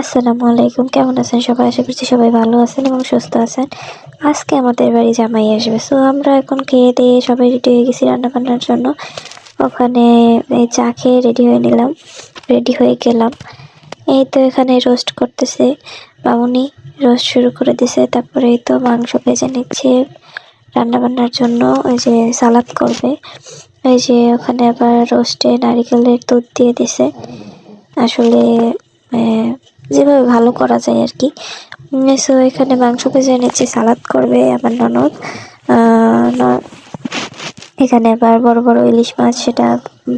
আসসালামু আলাইকুম। কেমন আছেন সবাই? আশা করছি সবাই ভালো আছেন এবং সুস্থ আছেন। আজকে আমাদের বাড়ি জামাই আসবে। সো আমরা এখন খেয়ে দিয়ে সবাই রেডি হয়ে গেছি রান্না বান্নার জন্য। ওখানে এই চা খেয়ে রেডি হয়ে নিলাম। রেডি হয়ে গেলাম। এই তো এখানে রোস্ট করতেছে বামুনি রোস্ট শুরু করে দিছে। তারপরে এই তো মাংস ভেজে নিচ্ছে রান্না বান্নার জন্য। ওই যে সালাদ করবে। ওই যে ওখানে আবার রোস্টে নারিকেলের দুধ দিয়ে দিছে। আসলে যেভাবে ভালো করা যায় আর কি। সো এখানে মাংস ভেজে নিচ্ছি সালাদ করবে আমার ননদ। এখানে আবার বড় বড় ইলিশ মাছ, সেটা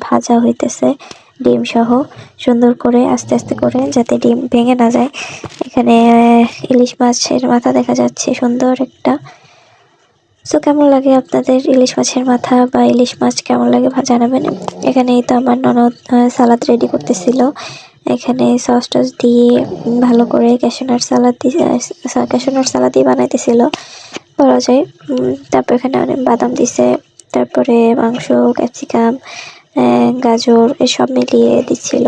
ভাজা হইতেছে, ডিম সহ। সুন্দর করে আস্তে আস্তে করে যাতে ডিম ভেঙে না যায়। এখানে ইলিশ মাছের মাথা দেখা যাচ্ছে, সুন্দর একটা। সো কেমন লাগে আপনাদের ইলিশ মাছের মাথা বা ইলিশ মাছ কেমন লাগে জানাবেন এখানেই তো আমার ননদ সালাদ রেডি করতেছিল। এখানে সস টস দিয়ে ভালো করে ক্যাশনার সালাদ ক্যাশনার সালাদই বানাইতেছিল। বলা যায় তারপর এখানে অনেক বাদাম দিছে। তারপরে মাংস ক্যাপসিকাম গাজর, এসব মিলিয়ে দিচ্ছিল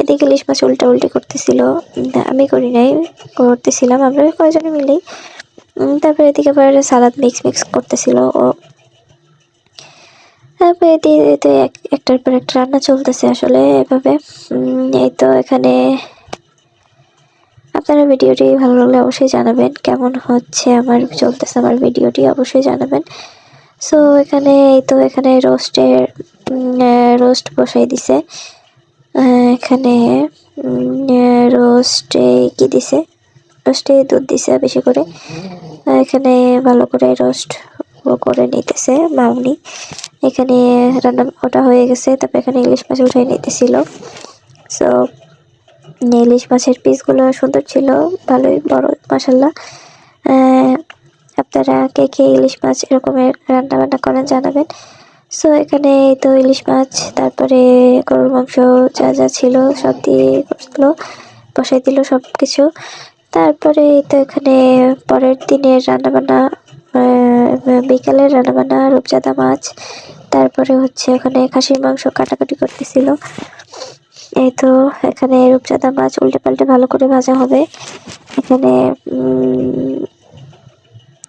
এদিকে ইলিশ মাছ উল্টা উল্টি করতেছিল আমি করি নাই, করতেছিলাম আমরা কয়জনে মিলেই। তারপরে এদিকে আবার সালাদ মিক্স মিক্স করতেছিল। ও তারপরে এতে এক- একটার পর একটা রান্না চলতেছে আসলে এভাবে। এই তো এখানে আপনারা ভিডিওটি ভালো লাগলে অবশ্যই জানাবেন, কেমন হচ্ছে আমার, চলতেছে আমার ভিডিওটি অবশ্যই জানাবেন। সো এখানে এই তো এখানে রোস্টের রোস্ট বসাই দিছে। এখানে রোস্টে কি দিছে? রোস্টে দুধ দিছে বেশি করে। এখানে ভালো করে রোস্ট করে নিতেছে মামনি এখানে রান্না ওটা হয়ে গেছে, তারপর এখানে ইলিশ মাছ উঠাই নিতেছিল। সো ইলিশ মাছের পিসগুলো সুন্দর ছিল, ভালোই, বড় মাসাল্লাহ আপনারা কে কে ইলিশ মাছ এরকমের রান্না বান্না করেন জানাবেন। সো এখানে তো ইলিশ মাছ, তারপরে গরুর মাংস যা যা ছিল সব দিয়ে করল বসাই দিল সব কিছু তারপরে তো এখানে পরের দিনের রান্নাবান্না বিকালের রান্নাবান্না, রূপচাঁদা মাছ, তারপরে হচ্ছে ওখানে খাসির মাংস কাটাকাটি করতেছিল। এই তো এখানে রূপচাঁদা মাছ উল্টে পাল্টে ভালো করে ভাজা হবে। এখানে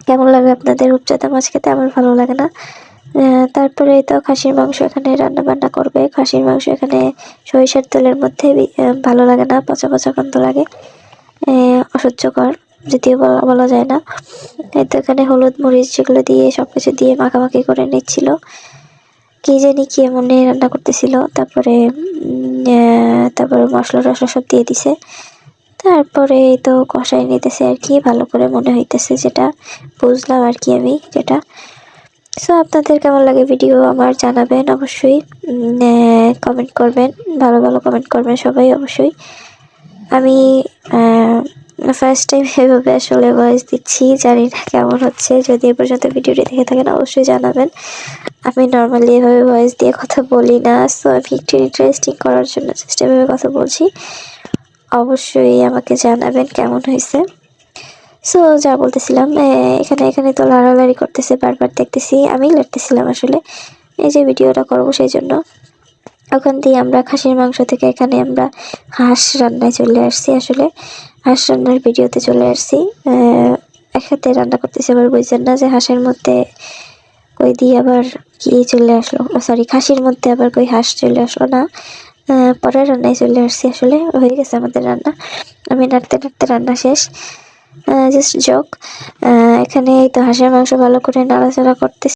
কেমন লাগে আপনাদের রূপচাঁদা মাছ খেতে? আমার ভালো লাগে না। তারপরে তো খাসির মাংস এখানে রান্না বান্না করবে। খাসির মাংস এখানে সরিষার তেলের মধ্যে ভালো লাগে না, পচা পচা গন্ধ লাগে। অসহ্যকর। যদিও বলা বলা যায় না। এই তো এখানে হলুদ, মরিচ যেগুলো দিয়ে সব কিছু দিয়ে মাখামাখি করে নিচ্ছিল। কি জানি কি এমনি রান্না করতেছিল। তারপরে তারপরে মশলা টশলা সব দিয়ে দিছে। তারপরে তো কষাই নিতেছে আর কি, ভালো করে মনে হইতেছে যেটা। বুঝলাম আর কি আমি যেটা। সো আপনাদের কেমন লাগে ভিডিও আমার জানাবেন অবশ্যই। কমেন্ট করবেন, ভালো ভালো কমেন্ট করবেন সবাই অবশ্যই। আমি ফার্স্ট টাইম এভাবে আসলে ভয়েস দিচ্ছি, জানি না কেমন হচ্ছে। যদি এ পর্যন্ত ভিডিওটি দেখে থাকেন, অবশ্যই জানাবেন। আমি নর্মালি এভাবে ভয়েস দিয়ে কথা বলি না সো আমি একটু ইন্টারেস্টিং করার জন্য জাস্ট এভাবে কথা বলছি। অবশ্যই আমাকে জানাবেন কেমন হয়েছে। সো যা বলতেছিলাম এখানে এখানে তো লাড়ালাড়ি করতেছে, বারবার দেখতেছি, আমি লড়তেছিলাম আসলে। এই যে ভিডিওটা করব সেই জন্য। ওখান দিয়ে আমরা খাসির মাংস থেকে এখানে আমরা হাঁস রান্নায় চলে আসছি আসলে। হাঁস রান্নার ভিডিওতে চলে আসছি। একসাথে রান্না করতেছি, আবার বুঝছেন না যে হাঁসের মধ্যে কই দিয়ে আবার কি চলে আসলো? সরি খাসির মধ্যে আবার কই হাঁস চলে আসলো না। পরের রান্নায় চলে আসছি আসলে, হয়ে গেছে আমাদের রান্না। আমি নাড়তে নাড়তে রান্না শেষ। জাস্ট জোক এখানে তো হাঁসের মাংস ভালো করে নাড়াচাড়া করতেছি।